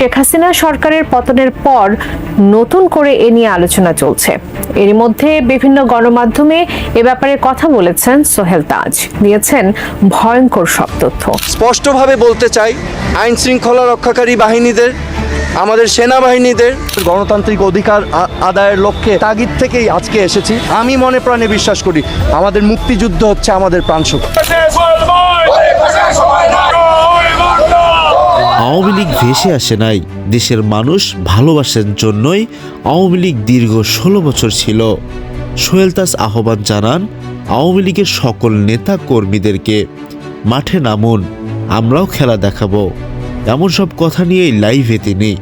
শেখ হাসিনা সরকারের পতনের পর নতুন করে এ নিয়ে আলোচনা চলছে। এরই মধ্যে বিভিন্ন গণমাধ্যমে এ ব্যাপারে কথা বলেছেন সোহেল তাজ। দিয়েছেন ভয়ঙ্কর সব তথ্য। স্পষ্টভাবে বলতে চাই আইন শৃঙ্খলা রক্ষাকারী বাহিনীদের আমাদের সেনাবাহিনীদের গণতান্ত্রিক অধিকার আদায়ের লক্ষ্যে তাগিদ থেকেই আজকে এসেছি। আমি মনে প্রাণে বিশ্বাস করি আমাদের মুক্তিযুদ্ধ হচ্ছে আমাদের প্রাণশক্তি। আওয়ামী লীগ ভেসে আসে নাই। দেশের মানুষ ভালোবাসার জন্যই আওয়ামী লীগ দীর্ঘ ষোলো বছর ছিল। সোহেল তাস আহ্বান জানান, আওয়ামী লীগের সকল নেতা কর্মীদেরকে, মাঠে নামুন, আমরাও খেলা দেখাবো। এমন সব কথা নিয়েই লাইভে তিনি।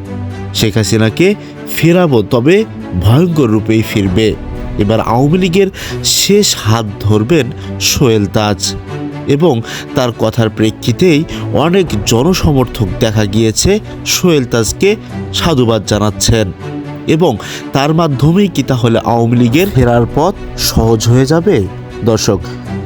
শেখ হাসিনাকে ফেরাবো, তবে ভয়ঙ্কর রূপেই ফিরবে। এবার আওয়ামী লীগের শেষ হাত ধরবেন সোহেল তাজ এবং তার কথার প্রেক্ষিতেই অনেক জনসমর্থক দেখা গিয়েছে সোহেল তাজকে সাধুবাদ জানাচ্ছেন। এবং তার মাধ্যমেই কি তাহলে আওয়ামী লীগের ফেরার পথ সহজ হয়ে যাবে? দর্শক,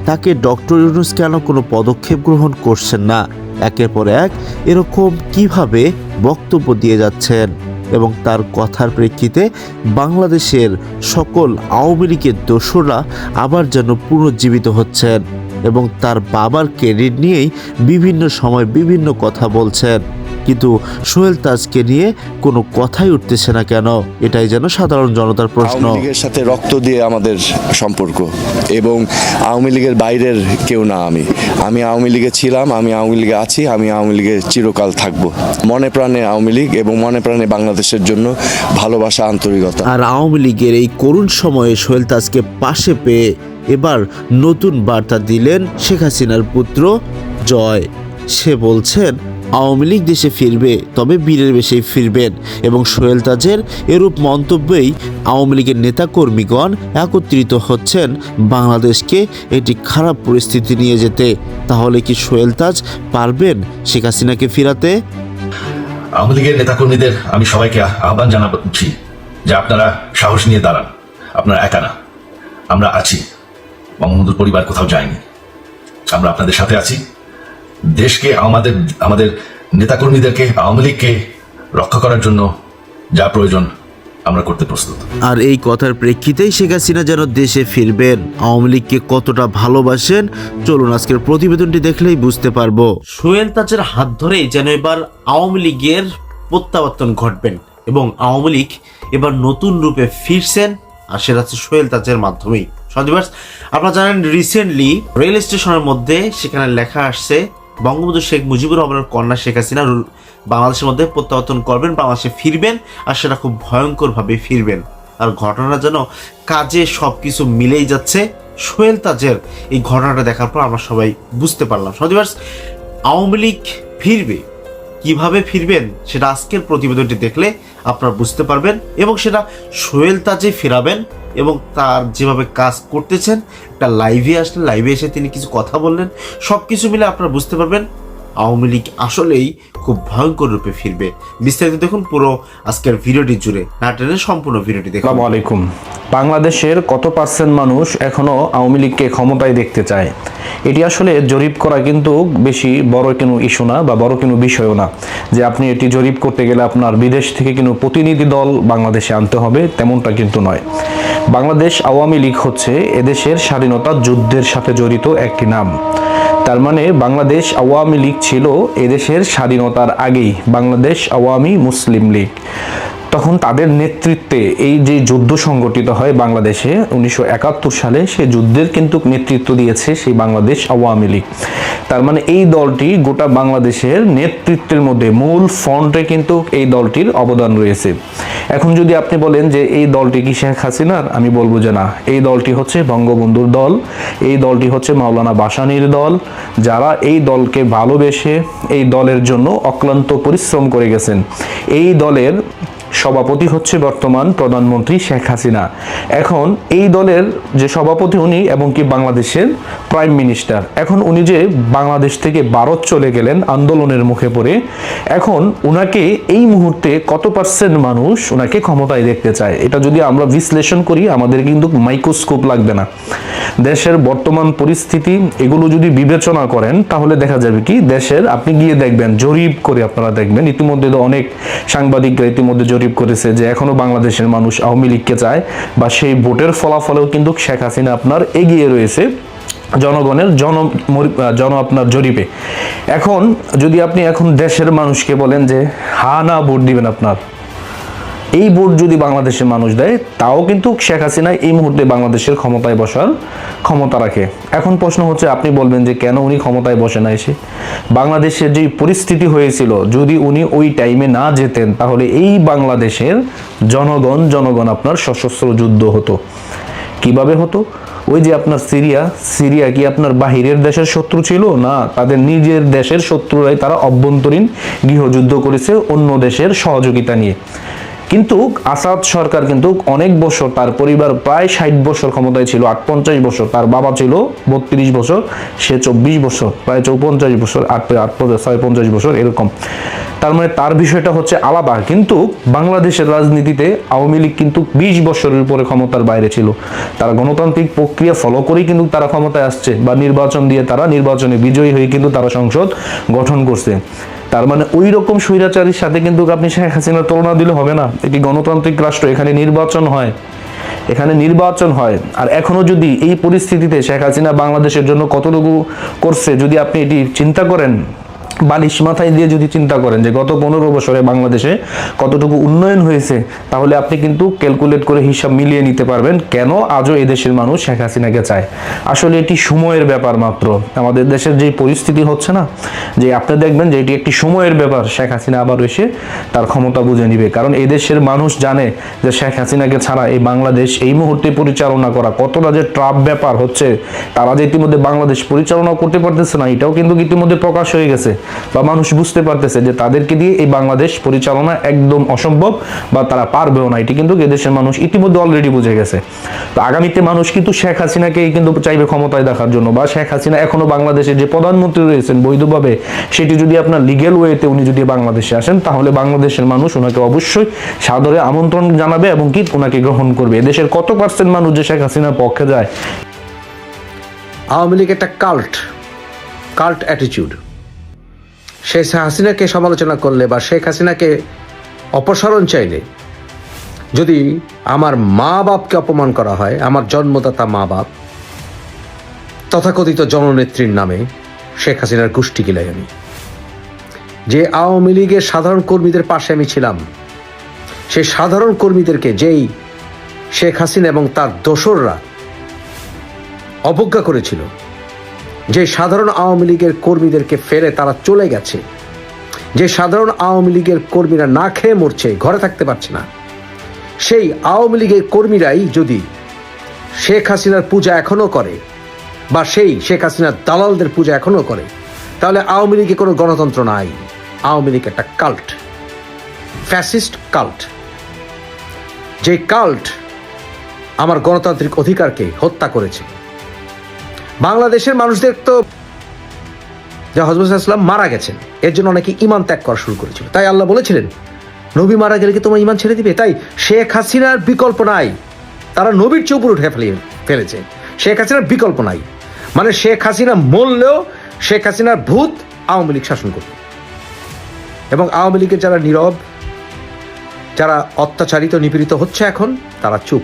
তাকে ডক্টর ইউনুস কেন কোনো পদক্ষেপ গ্রহণ করছেন না? একের পর এক এরকম কীভাবে বক্তব্য দিয়ে যাচ্ছেন? এবং তার কথার প্রেক্ষিতে বাংলাদেশের সকল আওয়ামী লীগের দোসররা আবার যেন পুনর্জীবিত হচ্ছেন। এবং তার বাবার ক্রেডিট নিয়েই বিভিন্ন সময় বিভিন্ন কথা বলছেন। কিন্তু সোহেল তাজকে নিয়ে কোনো কথাই উঠতেছে না কেন? এটাই যেন সাধারণ জনতার প্রশ্ন। আওয়ামী লীগের সাথে রক্ত দিয়ে আমাদের সম্পর্ক এবং আওয়ামী লীগের বাইরের কেউ না আমি। আমি আওয়ামী লীগে ছিলাম আমি আওয়ামী লীগে আছি আমি আওয়ামী লীগে চিরকাল থাকব। মনে প্রাণে আওয়ামী লীগ এবং মনে প্রাণে বাংলাদেশের জন্য ভালোবাসা আন্তরিকতা। আর আওয়ামী লীগের এই করুণ সময়ে সোহেল তাজকে পাশে পেয়ে এবার নতুন বার্তা দিলেন শেখ হাসিনার পুত্র জয়। সে বলছেন আওয়ামী লীগ দেশে ফিরবে, তবে বীরের বেশে ফিরবেন এবং সোহেল তাজের এরূপ মন্তব্যেই আওয়ামী লীগের নেতাকর্মীগণ একত্রিত হচ্ছেন বাংলাদেশকে এটি খারাপ পরিস্থিতি নিয়ে যেতে। তাহলে কি সোহেল তাজ পারবেন শেখ হাসিনাকে ফিরাতে? আওয়ামী লীগের নেতাকর্মীদের আমি সবাইকে আহ্বান জানাচ্ছি যে আপনারা সাহস নিয়ে দাঁড়ান। আপনারা একা না। আমরা আছি। বঙ্গবন্ধুর পরিবার কোথাও যায়নি। আমরা আপনাদের সাথে আছি। দেশকে আমাদের আমাদের নেতাকর্মীদেরকে আওয়ামী লীগকে রক্ষা করার জন্য যা প্রয়োজন আমরা করতে প্রস্তুত। আর এই কথার প্রেক্ষিতেই শেখ হাসিনা যেন দেশে ফিরবেন। আওয়ামী লীগকে কতটা ভালোবাসেন চলুন আজকের প্রতিবেদনটি দেখলেই বুঝতে পারব। সোহেল তাজের হাত ধরেই যেন এবার আওয়ামী লীগের প্রত্যাবর্তন ঘটবেন এবং আওয়ামী লীগ এবার নতুন রূপে ফিরছেন আর সেটা হচ্ছে সোহেল তাজের মাধ্যমেই। সদিবাস আপনারা জানেন রিসেন্টলি রেল স্টেশনের মধ্যে সেখানে লেখা আসছে বঙ্গবন্ধু শেখ মুজিবুর রহমানের কন্যা শেখ হাসিনা বাংলাদেশের মধ্যে প্রত্যাবর্তন করবেন, বাংলাদেশে ফিরবেন আর সেটা খুব ভয়ঙ্করভাবে ফিরবেন। আর ঘটনা যেন কাজে সব কিছু মিলেই যাচ্ছে, সোহেল তাজের এই ঘটনাটা দেখার পর আমরা সবাই বুঝতে পারলাম। সদিবাস আওয়ামী লীগ ফিরবে, কীভাবে ফিরবেন সেটা আজকের প্রতিবেদনটি দেখলে আপনারা বুঝতে পারবেন এবং সেটা সোহেল তাজে ফেরাবেন। এবং তার যেভাবে কাজ করতেছেন, একটা লাইভে আসলেন লাইভে এসে তিনি কিছু কথা বললেন সব কিছু মিলে আপনারা বুঝতে পারবেন আওয়ামী লীগ আসলেই খুব ভয়ঙ্কর রূপে ফিরবে। বিস্তারিত দেখুন পুরো আজকের ভিডিওটি জুড়ে। না টেনে সম্পূর্ণ ভিডিওটি দেখুন। আলাইকুম। বাংলাদেশের কত পার্সেন্ট মানুষ এখনও আওয়ামী লীগকে ক্ষমতায় দেখতে চায়? এটি আসলে জরিপ করা কিন্তু বেশি বড় কোনো ইস্যু না বা বড় কোনো বিষয়ও না। যে আপনি এটি জরিপ করতে গেলে আপনার বিদেশ থেকে কিন্তু প্রতিনিধি দল বাংলাদেশে আনতে হবে, তেমনটা কিন্তু নয়। বাংলাদেশ আওয়ামী লীগ হচ্ছে এদেশের স্বাধীনতা যুদ্ধের সাথে জড়িত একটি নাম। তার মানে বাংলাদেশ আওয়ামী লীগ ছিল এদেশের স্বাধীনতার আগেই বাংলাদেশ আওয়ামী মুসলিম লীগ। তখন তাদের নেতৃত্বে এই যে যুদ্ধ সংগঠিত হয় বাংলাদেশে উনিশশো একাত্তর সালে, সে যুদ্ধের কিন্তু নেতৃত্ব দিয়েছে সেই বাংলাদেশ আওয়ামী লীগ। তার মানে এই দলটি গোটা বাংলাদেশের নেতৃত্বের মধ্যে মূল ফ্রন্টে কিন্তু এই দলটির অবদান রয়েছে। এখন যদি আপনি বলেন যে এই দলটি কি শেখ হাসিনার, আমি বলব যে না। এই দলটি হচ্ছে বঙ্গবন্ধুর দল, এই দলটি হচ্ছে মাওলানা বাসানির দল, যারা এই দলকে ভালোবেসে এই দলের জন্য অক্লান্ত পরিশ্রম করে গেছেন। এই দলের সভাপতি হচ্ছে বর্তমান প্রধানমন্ত্রী শেখ হাসিনা। এখন এই দলের যে সভাপতি উনি এবং কি বাংলাদেশের প্রাইম মিনিস্টার, এখন উনি যে বাংলাদেশ থেকে ভারত চলে গেলেন আন্দোলনের মুখে পড়ে, এখন উনাকে এই মুহূর্তে কত পার্সেন্ট মানুষ ওনাকে ক্ষমতায় দেখতে চায়? এটা যদি আমরা বিশ্লেষণ করি, আমাদের কিন্তু মাইক্রোস্কোপ লাগবে না। দেশের বর্তমান পরিস্থিতি, এগুলো যদি বিবেচনা করেন, তাহলে দেখা যাবে কি, দেশের আপনি গিয়ে দেখবেন, জরিপ করে আপনারা দেখবেন। ইতিমধ্যে তো অনেক সাংবাদিকরা ইতিমধ্যে জরিপ করেছে যে এখনও বাংলাদেশের মানুষ আওয়ামী লীগকে চায় বা সেই ভোটের ফলাফলেও কিন্তু শেখ হাসিনা আপনার এগিয়ে রয়েছে জনগণের জন জন আপনার জরিপে। এখন যদি আপনি এখন দেশের মানুষকে বলেন যে হা না, ভোট দিবেন আপনার এই ভোট যদি বাংলাদেশের মানুষ দেয়, তাও কিন্তু শেখ হাসিনা এই মুহূর্তে বাংলাদেশের ক্ষমতায় বসার ক্ষমতা রাখে। এখন প্রশ্ন হচ্ছে, আপনি বলবেন যে কেন উনি ক্ষমতায় বসে না এসে বাংলাদেশের যে পরিস্থিতি হয়েছিল, যদি উনি ওই টাইমে না যেতেন, তাহলে এই বাংলাদেশের জনগণ জনগণ আপনার সশস্ত্র যুদ্ধ হতো। কীভাবে হতো? ওই যে আপনার সিরিয়া সিরিয়া কি আপনার বাহিরের দেশের শত্রু ছিল? না, তাদের নিজের দেশের শত্রুরাই তারা অভ্যন্তরীণ গৃহযুদ্ধ করেছে অন্য দেশের সহযোগিতা নিয়ে। কিন্তু আসাদ সরকার কিন্তু অনেক বছর তার পরিবার প্রায় ষাট বছর ক্ষমতায় ছিল আট পঞ্চাশ বছর। তার বাবা ছিল বত্রিশ বছর, সে চব্বিশ বছর, প্রায় চৌপঞ্চাশ বছর, আট আট ছয় পঞ্চাশ বছর, এরকম। তার মানে তার বিষয়টা হচ্ছে আলাদা। কিন্তু বাংলাদেশের রাজনীতিতে আওয়ামী লীগ কিন্তু বিশ বছরের উপরে ক্ষমতার বাইরে ছিল। তারা গণতান্ত্রিক প্রক্রিয়া ফলো করেই কিন্তু তারা ক্ষমতায় আসছে বা নির্বাচন দিয়ে তারা নির্বাচনে বিজয়ী হয়ে কিন্তু তারা সংসদ গঠন করছে। তার মানে ওই রকম স্বৈরাচারীর সাথে কিন্তু আপনি শেখ হাসিনার তুলনা দিলে হবে না। এটি গণতান্ত্রিক রাষ্ট্র, এখানে নির্বাচন হয়। এখানে নির্বাচন হয়। আর এখনও যদি এই পরিস্থিতিতে শেখ হাসিনা বাংলাদেশের জন্য কতটুকু করছে, যদি আপনি এটি চিন্তা করেন বালিশ মাথায় দিয়ে যদি চিন্তা করেন যে গত পনেরো বছরে বাংলাদেশে কতটুকু উন্নয়ন হয়েছে, তাহলে আপনি কিন্তু ক্যালকুলেট করে হিসাব মিলিয়ে নিতে পারবেন কেন আজও এদেশের মানুষ শেখ হাসিনাকে চায়। আসলে এটি সময়ের ব্যাপার মাত্র। আমাদের দেশের যে পরিস্থিতি হচ্ছে না, যে আপনি দেখবেন যে এটি একটি সময়ের ব্যাপার, শেখ হাসিনা আবার এসে তার ক্ষমতা বুঝে নিবে। কারণ এদেশের মানুষ জানে যে শেখ হাসিনাকে ছাড়া এই বাংলাদেশ এই মুহূর্তে পরিচালনা করা কতটা যে ট্রাপ ব্যাপার হচ্ছে, তারা যে ইতিমধ্যে বাংলাদেশ পরিচালনা করতে পারতেছে না, এটাও কিন্তু ইতিমধ্যে প্রকাশ হয়ে গেছে। বা মানুষ বুঝতে পারতেছে যে তাদেরকে দিয়ে এই বাংলাদেশ পরিচালনা একদম অসম্ভব বা তারা পারবেও না। এটি কিন্তু এদেশের মানুষ ইতিমধ্যে অলরেডি বুঝে গেছে। তো আগামীতে মানুষ কিন্তু শেখ হাসিনাকেই কিন্তু চাইবে ক্ষমতায় দেখার জন্য বা শেখ হাসিনা এখনও বাংলাদেশের যে প্রধানমন্ত্রী রয়েছেন বৈধভাবে সেটি যদি আপনার লিগেল ওয়েতে উনি যদি বাংলাদেশে আসেন, তাহলে বাংলাদেশের মানুষ ওনাকে অবশ্যই সাদরে আমন্ত্রণ জানাবে এবং কি ওনাকে গ্রহণ করবে। এদেশের কত পার্সেন্ট মানুষ যে শেখ হাসিনার পক্ষে যায়? আওয়ামী লীগ একটা কাল্ট কাল্ট অ্যাটিটিউড শেখ হাসিনাকে সমালোচনা করলে বা শেখ হাসিনাকে অপসারণ চাইলে যদি আমার মা বাপকে অপমান করা হয়, আমার জন্মদাতা মা বাপ তথাকথিত জননেত্রীর নামে শেখ হাসিনার গোষ্ঠী গিলাই আমি। যে আওয়ামী লীগের সাধারণ কর্মীদের পাশে আমি ছিলাম সেই সাধারণ কর্মীদেরকে যেই শেখ হাসিনা এবং তার দোসররা অবজ্ঞা করেছিল যে সাধারণ আওয়ামী লীগের কর্মীদেরকে ফেলে তারা চলে গেছে। যে সাধারণ আওয়ামী লীগের কর্মীরা না খেয়ে মরছে, ঘরে থাকতে পারছে না। সেই আওয়ামী লীগের কর্মীরাই যদি শেখ হাসিনার পূজা এখনও করে বা সেই শেখ হাসিনার দালালদের পূজা এখনও করে, তাহলে আওয়ামী লীগে কোনো গণতন্ত্র নাই। আওয়ামী লীগ একটা কাল্ট, ফ্যাসিস্ট কাল্ট। যে কাল্ট আমার গণতান্ত্রিক অধিকারকে হত্যা করেছে। বাংলাদেশের মানুষদের তো যে হজরতাম মারা গেছেন, এর জন্য অনেকে ইমান ত্যাগ করা শুরু করেছিল। তাই আল্লাহ বলেছিলেন, নবী মারা গেলে কি তোমার ইমান ছেড়ে দিবে? তাই শেখ হাসিনার বিকল্প নাই। তারা নবীর চৌপুর উঠে ফেলিয়ে ফেলেছে। শেখ হাসিনার বিকল্প নাই। মানে শেখ হাসিনা মরলেও শেখ হাসিনার ভূত আওয়ামী লীগ শাসন করবে। এবং আওয়ামী লীগের যারা নীরব, যারা অত্যাচারিত, নিপীড়িত হচ্ছে এখন, তারা চুপ।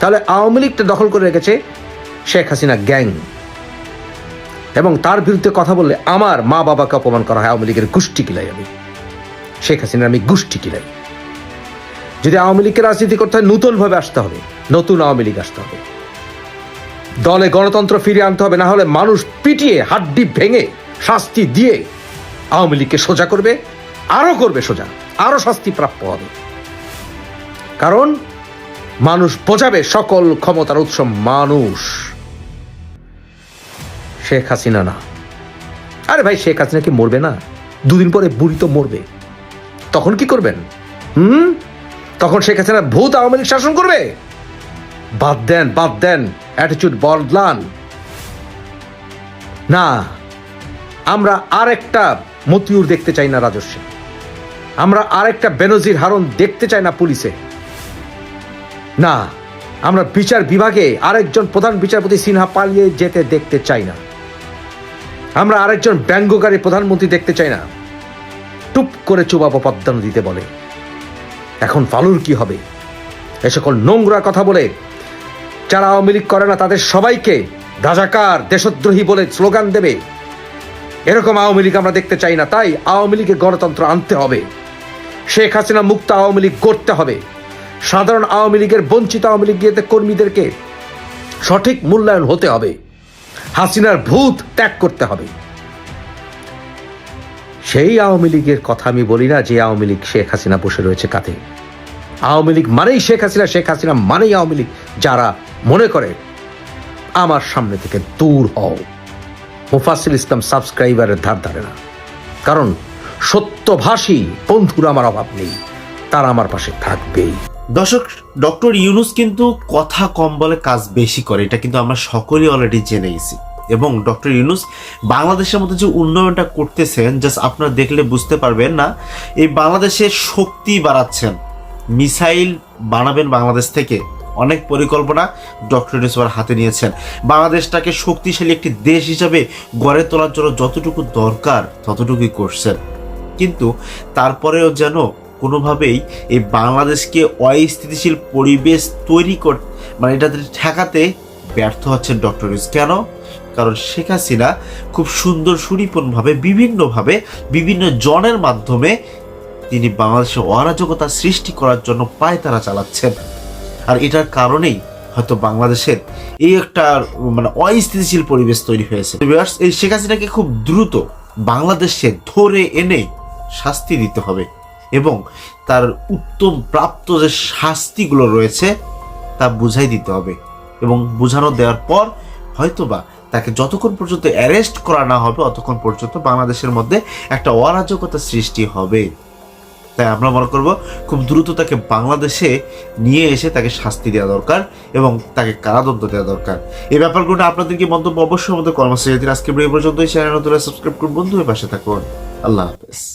তাহলে আওয়ামী লীগটা দখল করে রেখেছে শেখ হাসিনা গ্যাং। এবং তার বিরুদ্ধে কথা বললে আমার মা বাবাকে অপমান করা হয়, আওয়ামী লীগের গোষ্ঠী কিলাই আমি। শেখ হাসিনার আমি গোষ্ঠী কিলাই। যদি আওয়ামী লীগকে রাজনীতি করতে হয়, নতুনভাবে আসতে হবে, নতুন আওয়ামী লীগ আসতে হবে। দলে গণতন্ত্র ফিরিয়ে আনতে হবে, না হলে মানুষ পিটিয়ে, হাড্ডি ভেঙে, শাস্তি দিয়ে আওয়ামী লীগকে সোজা করবে আরও করবে সোজা আরও শাস্তি প্রাপ্য হবে। কারণ মানুষ বোঝাবে সকল ক্ষমতার উৎস মানুষ। শেখ হাসিনা না। আরে ভাই, শেখ হাসিনা কি মরবে না? দুদিন পরে বুড়ি তো মরবে। তখন কি করবেন? হুম? তখন শেখ হাসিনা ভূত আওয়ামী লীগ শাসন করবে? বাদ দেন বাদ দেন অ্যাটিচিউড বদলান। না, আমরা আরেকটা মতিউর দেখতে চাই না রাজস্বে। আমরা আরেকটা বেনজির হারন দেখতে চাই না পুলিশে। না, আমরা বিচার বিভাগে আরেকজন প্রধান বিচারপতি সিনহা পালিয়ে যেতে দেখতে চাই না। আমরা আরেকজন ব্যঙ্গকারী প্রধানমন্ত্রী দেখতে চাই না। টুপ করে চুবাবো পদ্মা নদীতে বলে। এখন ফালুর কি হবে? এ সকল নোংরা কথা বলে যারা আওয়ামী লীগ করে না, তাদের সবাইকে রাজাকার, দেশদ্রোহী বলে স্লোগান দেবে। এরকম আওয়ামী লীগ আমরা দেখতে চাই না, তাই আওয়ামী লীগে গণতন্ত্র আনতে হবে। শেখ হাসিনা মুক্ত আওয়ামী লীগ করতে হবে। সাধারণ আওয়ামী লীগের বঞ্চিত আওয়ামী লীগের কর্মীদেরকে সঠিক মূল্যায়ন হতে হবে। হাসিনার ভূত ত্যাগ করতে হবে। সেই আওয়ামী লীগের কথা আমি বলি না যে আওয়ামী লীগ শেখ হাসিনা বসে রয়েছে কাঁধে। আওয়ামী লীগ মানেই শেখ হাসিনা শেখ হাসিনা মানেই আওয়ামী লীগ। যারা মনে করে, আমার সামনে থেকে দূর হও। মুফাসিল ইসলাম সাবস্ক্রাইবারের ধার ধারে না। কারণ সত্যভাষী বন্ধুর আমার অভাব নেই, তারা আমার পাশে থাকবেই। দর্শক, ডক্টর ইউনুস কিন্তু কথা কম বলে কাজ বেশি করে। এটা কিন্তু আমরা সকলেই অলরেডি জেনে গেছি। এবং ডক্টর ইউনুস বাংলাদেশের মধ্যে যে উন্নয়নটা করতেছেন জাস্ট আপনারা দেখলে বুঝতে পারবেন না, এই বাংলাদেশের শক্তি বাড়াচ্ছেন। মিসাইল বানাবেন বাংলাদেশ থেকে। অনেক পরিকল্পনা ডক্টর ইউনুস আবার হাতে নিয়েছেন। বাংলাদেশটাকে শক্তিশালী একটি দেশ হিসাবে গড়ে তোলার জন্য যতটুকু দরকার ততটুকুই করছেন। কিন্তু তারপরেও যেন কোনোভাবেই এই বাংলাদেশকে অস্থিতিশীল পরিবেশ তৈরি কর মানে এটাতে ঠেকাতে ব্যর্থ হচ্ছেন ডক্টর ইউনুস। কেন? কারণ শেখ হাসিনা খুব সুন্দর সুনিপুণভাবে বিভিন্নভাবে, বিভিন্ন জনের মাধ্যমে তিনি বাংলাদেশে অরাজকতা সৃষ্টি করার জন্য পায় তারা চালাচ্ছেন। আর এটার কারণেই হয়তো বাংলাদেশের এই একটা মানে অস্থিতিশীল পরিবেশ তৈরি হয়েছে। এই শেখ হাসিনাকে খুব দ্রুত বাংলাদেশে ধরে এনে শাস্তি দিতে হবে। এবং তার উত্তম প্রাপ্ত যে শাস্তিগুলো রয়েছে, তা বুঝাই দিতে হবে। এবং বুঝানো দেওয়ার পর হয়তোবা তাকে যতক্ষণ পর্যন্ত অ্যারেস্ট করা না হবে ততক্ষণ পর্যন্ত বাংলাদেশের মধ্যে একটা অরাজকতা সৃষ্টি হবে। তাই আমরা মনে করব, খুব দ্রুত তাকে বাংলাদেশে নিয়ে এসে তাকে শাস্তি দেওয়া দরকার এবং তাকে কারাদণ্ড দেওয়া দরকার। এই ব্যাপারগুলো আপনাদেরকে মন্তব্য অবশ্যই আমাদের কর্মসূচি আজকে এই পর্যন্তই। চ্যানেল সাবস্ক্রাইব করুন। বন্ধু পাশে থাকুন। আল্লাহ হাফেজ।